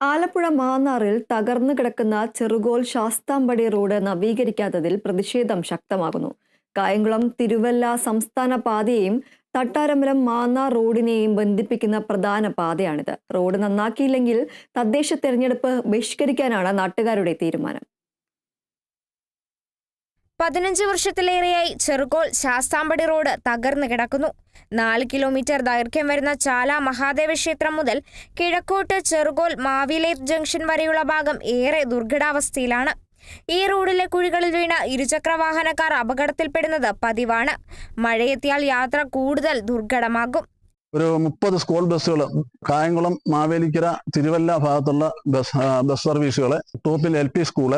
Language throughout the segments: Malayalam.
ആലപ്പുഴ മാന്നാറിൽ തകർന്നു കിടക്കുന്ന ചെറുകോൽ ശാസ്താംപടി റോഡ് നവീകരിക്കാത്തതിൽ പ്രതിഷേധം ശക്തമാകുന്നു. കായംകുളം തിരുവല്ല സംസ്ഥാന പാതയെയും തട്ടാരമ്പലം മാന്നാർ റോഡിനെയും ബന്ധിപ്പിക്കുന്ന പ്രധാന പാതയാണിത്. റോഡ് നന്നാക്കിയില്ലെങ്കിൽ തദ്ദേശ തെരഞ്ഞെടുപ്പ് ബഹിഷ്കരിക്കാനാണ് നാട്ടുകാരുടെ തീരുമാനം. പതിനഞ്ച് വർഷത്തിലേറെയായി ചെറുകോൾ ശാസ്താംപടി റോഡ് തകർന്നു കിടക്കുന്നു. നാല് കിലോമീറ്റർ ദൈർഘ്യം വരുന്ന ചാല മഹാദേവ ക്ഷേത്രം മുതൽ കിഴക്കോട്ട് ചെറുകോൽ മാവിലേത്ത് ജംഗ്ഷൻ വരെയുള്ള ഭാഗം ഏറെ ദുർഘടാവസ്ഥയിലാണ്. ഈ റോഡിലെ കുഴികളിൽ വീണ ഇരുചക്ര വാഹനക്കാർ അപകടത്തിൽപ്പെടുന്നത് പതിവാണ്. മഴയെത്തിയാൽ യാത്ര കൂടുതൽ ദുർഘടമാകും. ഒരു മുപ്പത് സ്കൂൾ ബസ്സുകൾ കായംകുളം മാവേലിക്കര തിരുവല്ല ഭാഗത്തുള്ള ബസ് ബസ് സർവീസുകൾ ടോപ്പിൽ L P school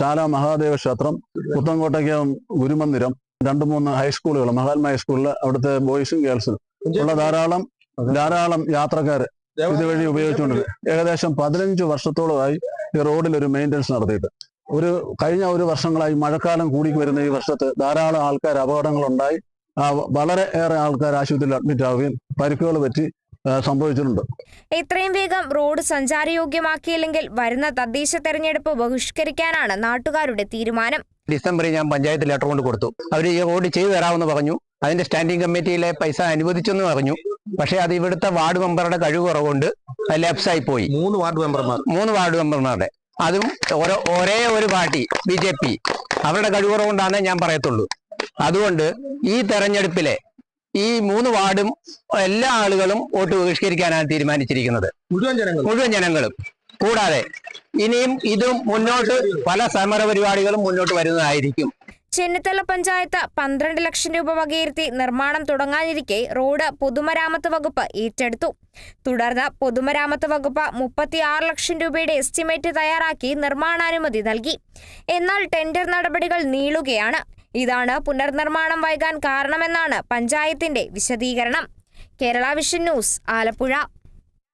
Chala Mahadeva ക്ഷേത്രം പുത്തൻകോട്ടയ്ക്ക് ഗുരുമന്ദിരം രണ്ട് മൂന്ന് ഹൈസ്കൂളുകൾ മഹാത്മ ഹൈസ്കൂളിൽ അവിടുത്തെ ബോയ്സും ഗേൾസും ഉള്ള ധാരാളം ധാരാളം യാത്രക്കാർ ഇതുവഴി ഉപയോഗിച്ചുകൊണ്ട് ഏകദേശം പതിനഞ്ച് വർഷത്തോളമായി ഈ റോഡിൽ ഒരു മെയിന്റനൻസ് നടത്തിയിട്ട്. ഒരു കഴിഞ്ഞ ഒരു വർഷങ്ങളായി മഴക്കാലം കൂടി വരുന്ന ഈ വർഷത്ത് ധാരാളം ആൾക്കാർ അപകടങ്ങളുണ്ടായി. വളരെ ഏറെ ആൾക്കാർ ആശുപത്രിയിൽ അഡ്മിറ്റ് ആവുകയും പരിക്കുകൾ പറ്റി സംഭവിച്ചിട്ടുണ്ട്. എത്രയും വേഗം റോഡ് സഞ്ചാരയോഗ്യമാക്കിയില്ലെങ്കിൽ വരുന്ന തദ്ദേശ തെരഞ്ഞെടുപ്പ് ബഹിഷ്കരിക്കാനാണ് നാട്ടുകാരുടെ തീരുമാനം. ഡിസംബറിൽ ഞാൻ പഞ്ചായത്ത് ലെറ്റർ കൊണ്ട് കൊടുത്തു. അവർ ഈ റോഡ് ചെയ്തു തരാമെന്ന് പറഞ്ഞു. അതിന്റെ സ്റ്റാൻഡിംഗ് കമ്മിറ്റിയിലെ പൈസ അനുവദിച്ചെന്ന് പറഞ്ഞു പക്ഷെ അത് ഇവിടുത്തെ വാർഡ് മെമ്പറുടെ കഴിവ് കുറവുകൊണ്ട് ലെപ്സായി പോയി. മൂന്ന് വാർഡ് മെമ്പർമാർ. മൂന്ന് വാർഡ് മെമ്പർമാരുടെ. അതും ഓരോ ഒരേ ഒരു പാർട്ടി ബി ജെ പി. അവരുടെ കഴിവ് കുറവുകൊണ്ടാണ് ഞാൻ പറയത്തുള്ളൂ. അതുകൊണ്ട് ഈ തെരഞ്ഞെടുപ്പിലെ ഈ മൂന്ന് വാർഡും എല്ലാ ആളുകളും വോട്ട് ബഹിഷ്കരിക്കാനാണ് തീരുമാനിച്ചിരിക്കുന്നത്. മുഴുവൻ ജനങ്ങളും? മുഴുവൻ ജനങ്ങളും. കൂടാതെ ഇനിയും ഇതും മുന്നോട്ട് പല സമര പരിപാടികളും മുന്നോട്ട് വരുന്നതായിരിക്കും. ചെന്നിത്തല പഞ്ചായത്ത് പന്ത്രണ്ട് ലക്ഷം രൂപ വകയിരുത്തി നിർമ്മാണം തുടങ്ങാനിരിക്കെ റോഡ് പൊതുമരാമത്ത് വകുപ്പ് ഏറ്റെടുത്തു. തുടർന്ന് പൊതുമരാമത്ത് വകുപ്പ് മുപ്പത്തിയാറ് ലക്ഷം രൂപയുടെ എസ്റ്റിമേറ്റ് തയ്യാറാക്കി നിർമ്മാണാനുമതി നൽകി. എന്നാൽ ടെൻഡർ നടപടികൾ നീളുകയാണ്. ഇതാണ് പുനർനിർമ്മാണം വൈകാൻ കാരണമെന്നാണ് പഞ്ചായത്തിന്റെ വിശദീകരണം. Kerala vision news Alappuzha.